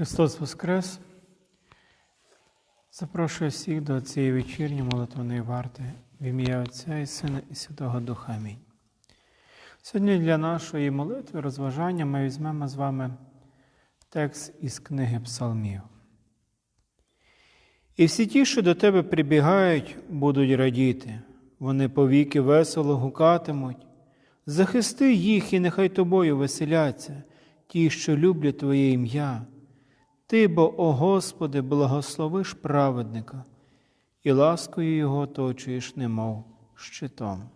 Христос Воскрес! Запрошую всіх до цієї вечірньої молитвної варти в ім'я Отця і Сина і Святого Духа. Амінь. Сьогодні для нашої молитви, розважання ми візьмемо з вами текст із книги Псалмів. І всі ті, що до тебе прибігають, будуть радіти, вони повіки весело гукатимуть. Захисти їх, і нехай тобою веселяться, ті, що люблять Твоє ім'я. Ти, бо, о Господи, благословиш праведника, і ласкою Його оточуєш, немов щитом.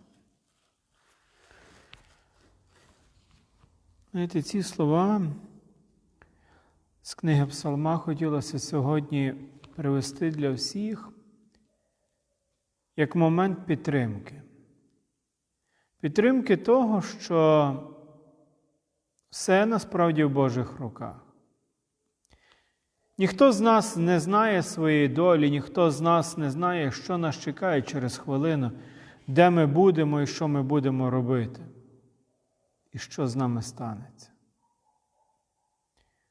Знаєте, ці слова з книги Псалма хотілося сьогодні привести для всіх як момент підтримки. Підтримки того, що все насправді в Божих руках. Ніхто з нас не знає своєї долі, ніхто з нас не знає, що нас чекає через хвилину, де ми будемо і що ми будемо робити, і що з нами станеться.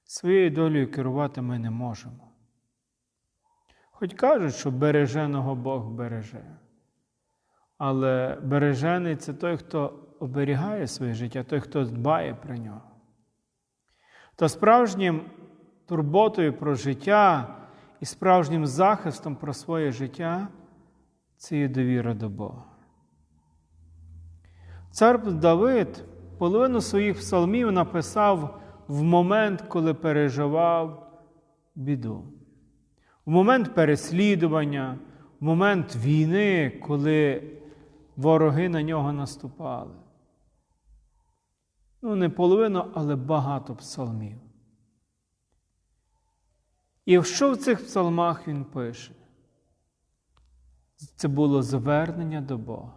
Своєю долею керувати ми не можемо. Хоч кажуть, що береженого Бог береже. Але бережений це той, хто оберігає своє життя, той, хто дбає про нього. То справжнім турботою про життя і справжнім захистом про своє життя це є довіра до Бога. Цар Давид половину своїх псалмів написав в момент, коли переживав біду, в момент переслідування, в момент війни, коли вороги на нього наступали. Ну, не половину, але багато псалмів. І що в цих псалмах він пише? Це було звернення до Бога.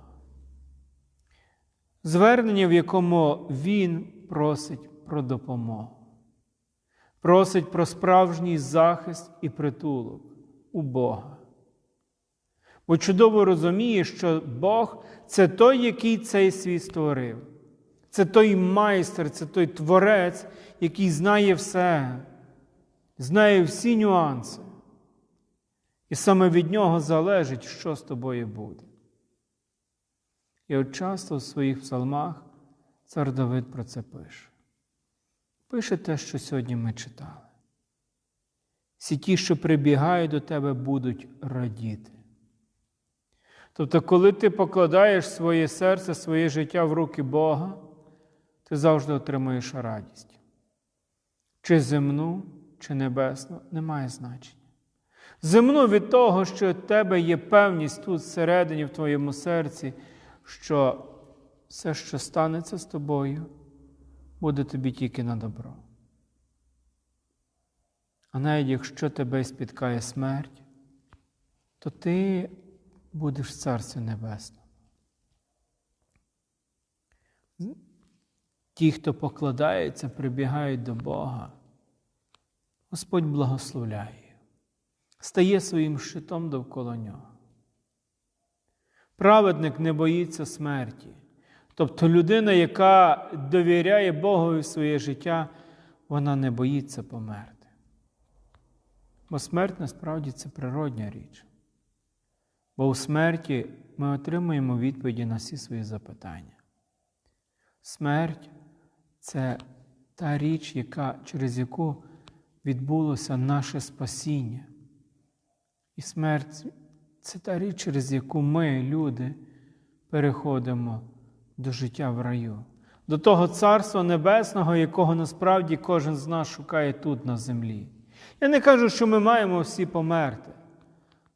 Звернення, в якому він просить про допомогу, просить про справжній захист і притулок у Бога. Бо чудово розуміє, що Бог це той, який цей світ створив. Це той майстер, це той творець, який знає все, знає всі нюанси. І саме від нього залежить, що з тобою буде. І от часто в своїх псалмах цар Давид про це пише. Пише те, що сьогодні ми читали. Всі ті, що прибігають до тебе, будуть радіти. Тобто, коли ти покладаєш своє серце, своє життя в руки Бога, ти завжди отримуєш радість. Чи земну, чи небесну, немає значення. Земну від того, що в тебе є певність тут всередині, в твоєму серці, що все, що станеться з тобою, буде тобі тільки на добро. А навіть якщо тебе спіткає смерть, то ти будеш Царстві Небесному. Ті, хто покладається, прибігають до Бога, Господь благословляє, стає своїм щитом довкола нього. Праведник не боїться смерті. Тобто людина, яка довіряє Богові своє життя, вона не боїться померти. Бо смерть насправді це природня річ. Бо у смерті ми отримуємо відповіді на всі свої запитання. Смерть це та річ, яка, через яку відбулося наше спасіння. І смерть це та річ, через яку ми, люди, переходимо до життя в раю, до того Царства Небесного, якого насправді кожен з нас шукає тут, на землі. Я не кажу, що ми маємо всі померти,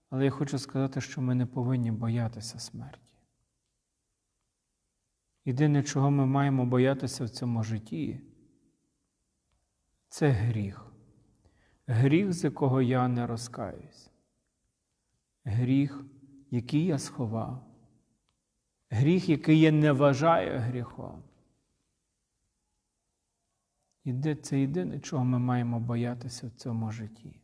але я хочу сказати, що ми не повинні боятися смерті. Єдине, чого ми маємо боятися в цьому житті, це гріх. Гріх, з якого я не розкаюсь. Гріх, який я сховав. Гріх, який я не вважаю гріхом. І це єдине, чого ми маємо боятися в цьому житті.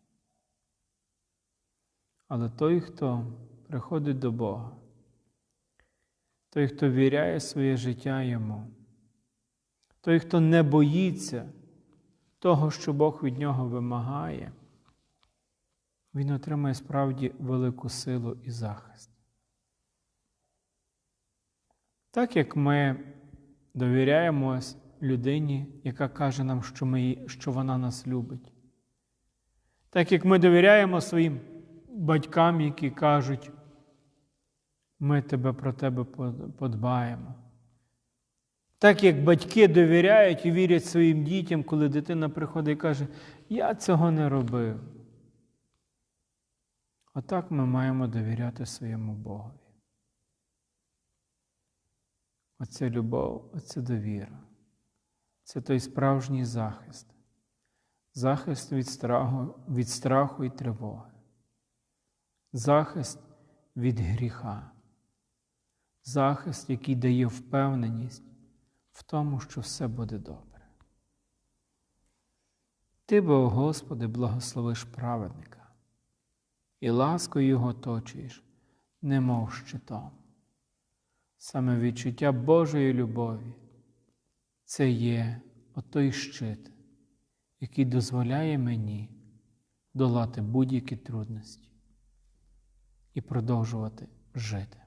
Але той, хто приходить до Бога, той, хто віряє своє життя йому, той, хто не боїться того, що Бог від нього вимагає, він отримає справді велику силу і захист. Так як ми довіряємось людині, яка каже нам, що, ми, що вона нас любить. Так як ми довіряємо своїм батькам, які кажуть, ми тебе про тебе подбаємо. Так як батьки довіряють і вірять своїм дітям, коли дитина приходить і каже, я цього не робив. Отак ми маємо довіряти своєму Богові. Оце любов, оце довіра. Це той справжній захист. Захист від страху, від страху і тривоги. Захист від гріха. Захист, який дає впевненість в тому, що все буде добре. Ти, бо, Господи, благословиш праведника, і ласкою його точуєш, немов щитом. Саме відчуття Божої любові це є отой щит, який дозволяє мені долати будь-які трудності і продовжувати жити.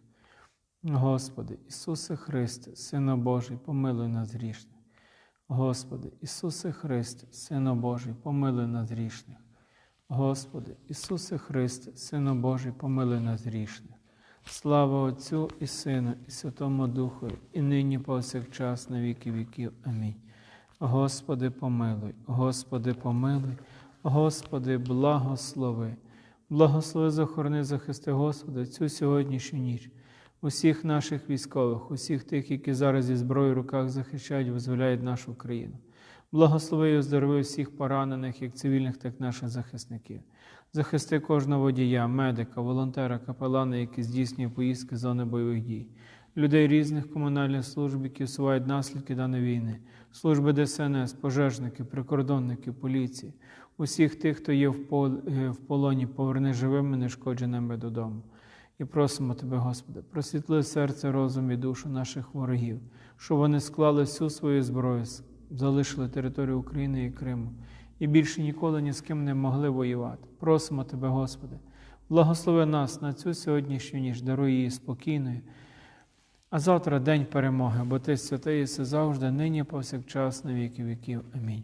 Господи, Ісусе Христе, Сину Божий, помилуй нас грішних. Господи, Ісусе Христе, Сину Божий, помилуй нас грішних. Господи, Ісусе Христе, Сину Божий, помилуй нас грішних. Слава Отцю і Сину, і Святому Духу, і нині повсякчас на віки віків. Амінь. Господи, помилуй, Господи, помилуй, Господи, благослови. Благослови, захорони, захисти, Господи, цю сьогоднішню ніч. Усіх наших військових, усіх тих, які зараз зі зброєю в руках захищають, визволяють нашу країну. Благослови і оздорови всіх поранених, як цивільних, так і наших захисників. Захисти кожного водія, медика, волонтера, капелана, які здійснює поїздки з зони бойових дій, людей різних комунальних служб, які усувають наслідки даної війни, служби ДСНС, пожежників, прикордонників, поліції, усіх тих, хто є в е, полоні, поверни живими, нешкодженими додому. І просимо Тебе, Господи, просвітли серце, розум і душу наших ворогів, щоб вони склали всю свою зброю, залишили територію України і Криму, і більше ніколи ні з ким не могли воювати. Просимо Тебе, Господи, благослови нас на цю сьогоднішню ніч, даруй її спокійною. А завтра день перемоги, бо Ти святий єси завжди, нині повсякчас, на віки віків. Амінь.